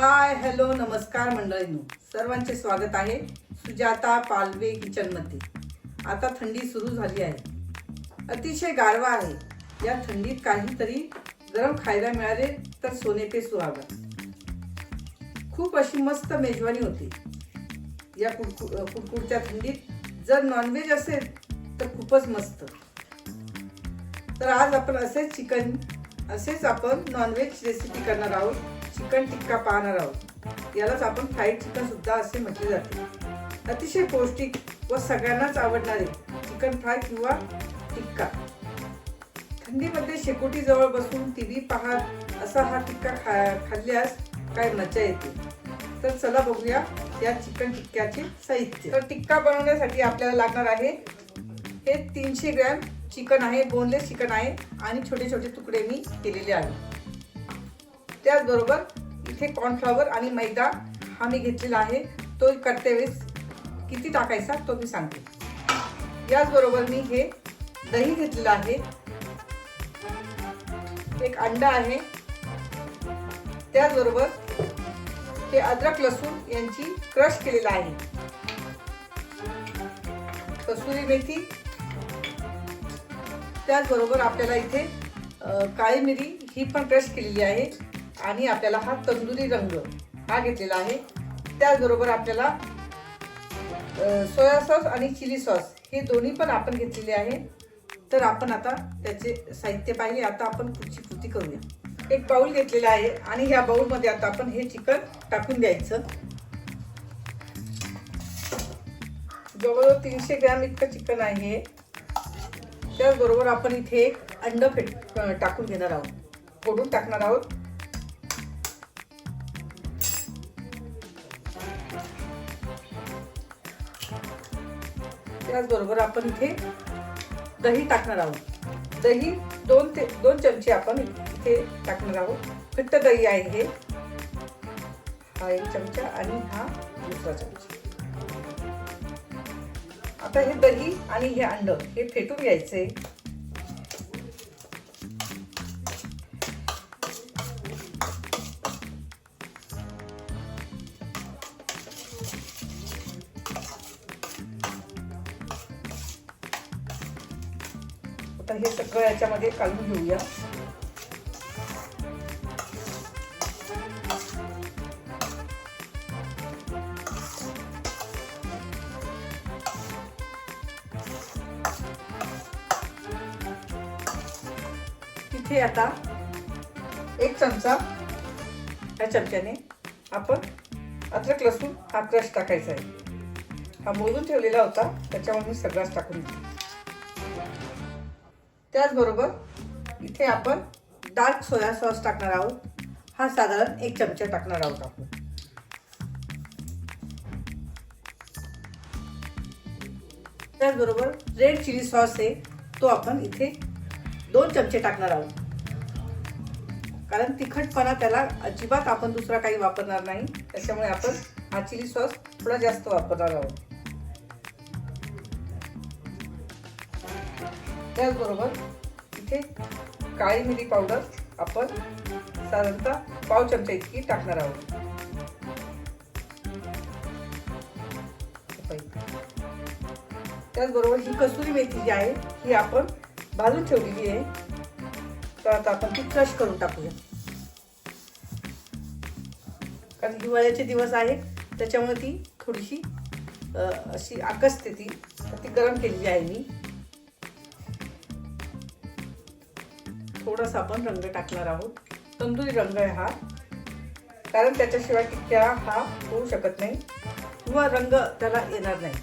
Hi hello नमस्कार मंडळींनो. सर्वांचे स्वागत आहे सुजाता पालवे किचनमध्ये आता थंडी सुरू झाली आहे. अतिशय गारवा आहे. या थंडीत काहीतरी गरम खायला मिळाले तर सोने पे सुहागा. खूप अशी मस्त मेजवानी होती. या कुडकु कुडकुडच्या थंडीत जर नॉनव्हेज असेल तर खूपच मस्त. तर आज आपण असेच चिकन असेच आपण नॉनव्हेज रेसिपी करणार आहोत. चिकन टिक्का पाहणार आहोत. यालाच आपण फ्राईड चिकन सुद्धा असे म्हटले जाते. अतिशय पौष्टिक व सगळ्यांनाच आवडणारे चिकन फ्राय किंवा टिक्का. थंडीमध्ये शेकोटीजवळ बसून टी व्ही पाहत असा हा टिक्का खा खाल्ल्यास काय मजा येते. तर चला बघूया या चिकन टिक्क्याचे साहित्य. तर टिक्का बनवण्यासाठी आपल्याला लागणार आहे हे तीनशे ग्रॅम चिकन आहे बोनलेस चिकन आहे आणि छोटे छोटे तुकडे मी केलेले आहे. त्याचबरोबर इथे कॉर्नफ्लॉवर आणि मैदा हा मी घेतलेला आहे. तो करते वेळेस किती टाकायचा तो मी सांगते. याचबरोबर मी हे दही घेतलेलं आहे. एक अंडा आहे. त्याचबरोबर हे अद्रक लसूण यांची क्रश केलेला आहे. कसुरी मेथी त्याचबरोबर आपल्याला इथे काळी मिरी ही पण प्रेस केलेली आहे आणि आपल्याला हा तंदुरी रंग हा घेतलेला आहे. त्याचबरोबर आपल्याला सोया सॉस आणि चिली सॉस हे दोन्ही पण आपण घेतलेले आहे. तर आपण आता त्याचे साहित्य पाहिले. आता आपण पुढची कृती करूया. एक बाऊल घेतलेला आहे आणि ह्या बाऊलमध्ये आता आपण हे चिकन टाकून द्यायचं. जवळजवळ तीनशे ग्रॅम इतकं चिकन आहे. त्याचबरोबर आपण इथे एक अंड फेट टाकून घेणार आहोत. फोडून टाकणार आहोत. त्याचबरोबर आपण इथे दही टाकणार आहोत. दही दोन ते दोन चमचे आपण इथे टाकणार आहोत. घट्ट दही आहे हे. हा एक चमचा आणि हा दुसरा चमचा. आता हे दही आणि हे अंड हे फेटून घ्यायचे. आता हे सगळं याच्यामध्ये काढून घेऊया. इथे आता एक चमचा ह्या चमच्याने आपण अद्रक लसूण हा क्रश टाकायचा आहे. हा मोजून ठेवलेला होता त्याच्यामुळे मी सगळाच टाकून त्याचबरोबर इथे आपण डार्क सोया सॉस टाकणार आहोत. हा साधारण एक चमचा टाकणार आहोत आपण. त्याचबरोबर रेड चिली सॉस आहे तो आपण इथे दोन चमचे टाकणार आहोत. कारण तिखटपणा त्याला अजिबात आपण दुसरा काही वापरणार नाही. त्याच्यामुळे आपण हा चिली सॉस थोडा जास्त वापरणार आहोत. त्याचबरोबर इथे काळी मिरी पावडर आपण साधारणतः पाव चमचा इतकी टाकणार आहोत. त्याचबरोबर ही कसुरी मेथी जी आहे ही आपण भाजून ठेवलेली आहे. तर आता आपण ती क्रश करून टाकूया. कारण हिवाळ्याचे दिवस आहेत त्याच्यामुळे ती थोडीशी अशी आकसते ती. ती गरम केलेली आहे मी. थोडासा आपण रंग टाकणार आहोत. तंदुरी रंग आहे हा. कारण त्याच्याशिवाय टिक्क्या हा होऊ शकत नाही किंवा रंग त्याला येणार नाही.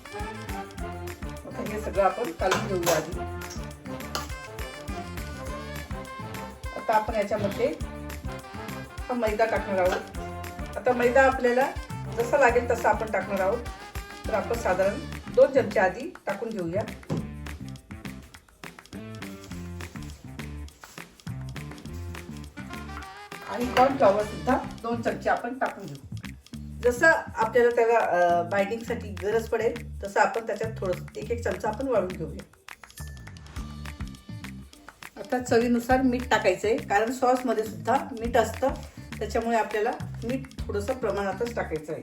हे सगळं आपण काढून घेऊया आधी. आता आपण याच्यामध्ये हा मैदा टाकणार आहोत. आता मैदा आपल्याला जसा लागेल तसा आपण टाकणार आहोत. तर आपण साधारण दोन चमचे आधी टाकून घेऊया. आणि कॉर्नफ्लॉवर सुद्धा दोन चमचे आपण टाकून घेऊ. जसं आपल्याला त्याला बाइंडिंगसाठी गरज पडेल तसं आपण त्याच्यात थोडं एक एक चमचा आपण वाळून घेऊया. आता चवीनुसार मीठ टाकायचं आहे कारण सॉसमध्ये सुद्धा मीठ असतं. त्याच्यामुळे आपल्याला मीठ थोडंसं प्रमाणातच टाकायचं आहे.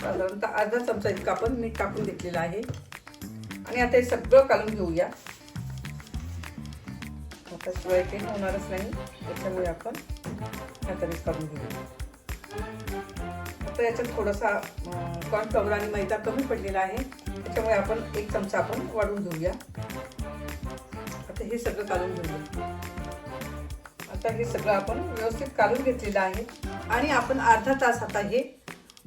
साधारणतः अर्धा चमचा इतकं आपण मीठ टाकून घेतलेलं आहे. आणि आता हे सगळं काढून घेऊया. आता शिवाय काही होणारच नाही. त्याच्यामुळे आपण हातानेच काढून घेऊया. आता याच्यात थोडासा कॉर्नफ्लॉवर आणि मैदा कमी पडलेला आहे. त्याच्यामुळे आपण एक चमचा आपण वाढून घेऊया. हे सगळं काढून घेऊया आता हे सगळं आपण व्यवस्थित काढून घेतलेलं आहे. आणि आपण अर्धा तास आता हे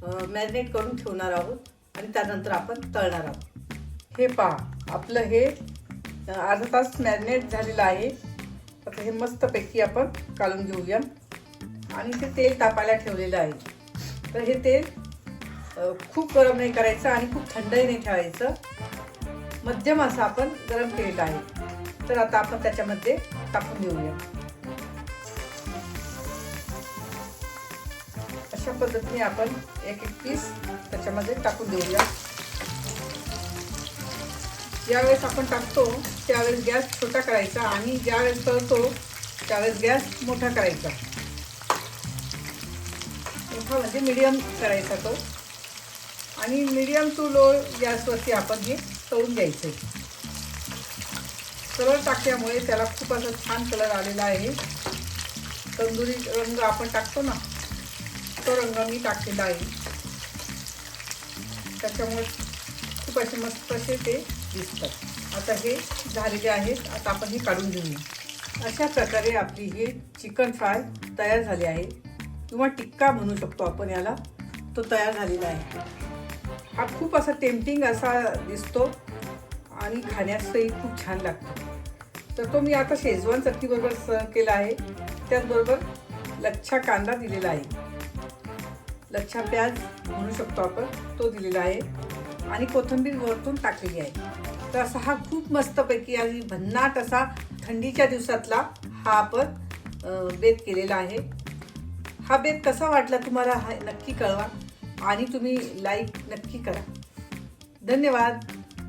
मॅरिनेट करून ठेवणार आहोत आणि त्यानंतर आपण तळणार आहोत. हे पहा आपलं हे अर्धा तास मॅरिनेट झालेलं आहे. आता हे मस्तपैकी आपण काढून घेऊया. आणि ते तेल तापायला ठेवलेलं आहे. तर हे तेल खूप गरम नाही करायचं आणि खूप थंडही नाही ठेवायचं. मध्यम असं आपण गरम केलेलं आहे. तर आता आपण त्याच्यामध्ये टाकून घेऊया. अशा पद्धतीने आपण एक एक पीस त्याच्यामध्ये टाकून देऊया. ज्यावेळेस आपण टाकतो त्यावेळेस गॅस छोटा करायचा आणि ज्यावेळेस तळतो त्यावेळेस गॅस मोठा करायचा. मोठा म्हणजे मिडियम करायचा तो. आणि मिडियम टू लो गॅसवरती आपण हे तळून घ्यायचं. कलर टाकल्यामुळे त्याला खूप असा छान कलर आलेला आहे. तंदुरी रंग आपण टाकतो ना तो रंग मी टाकलेला आहे. त्याच्यामुळे खूप असे मस्त असे ते दिसतात. आता हे झालेले आहेत आता आपण हे काढून घेऊया. अशा प्रकारे आपली हे चिकन फ्राय तयार झाली आहे. किंवा टिक्का म्हणू शकतो आपण याला तो तयार झालेला आहे. हा खूप असा टेम्पटिंग असा दिसतो. आणि खाण्यासही खूप छान लागतो. तर तो मी आता शेजवान चटणीबरोबर सर्व केला आहे. त्याचबरोबर लच्छा कांदा दिलेला आहे. लच्छा प्याज म्हणू शकतो आपण तो दिलेला आहे. आणि कोथिंबीर वरतून टाकलेली आहे. तर असा हा खूप मस्तपैकी आणि भन्नाट असा थंडीच्या दिवसातला हा आपण बेत केलेला आहे. हा बेत कसा वाटला तुम्हाला हा नक्की कळवा आणि तुम्ही लाईक नक्की करा. धन्यवाद.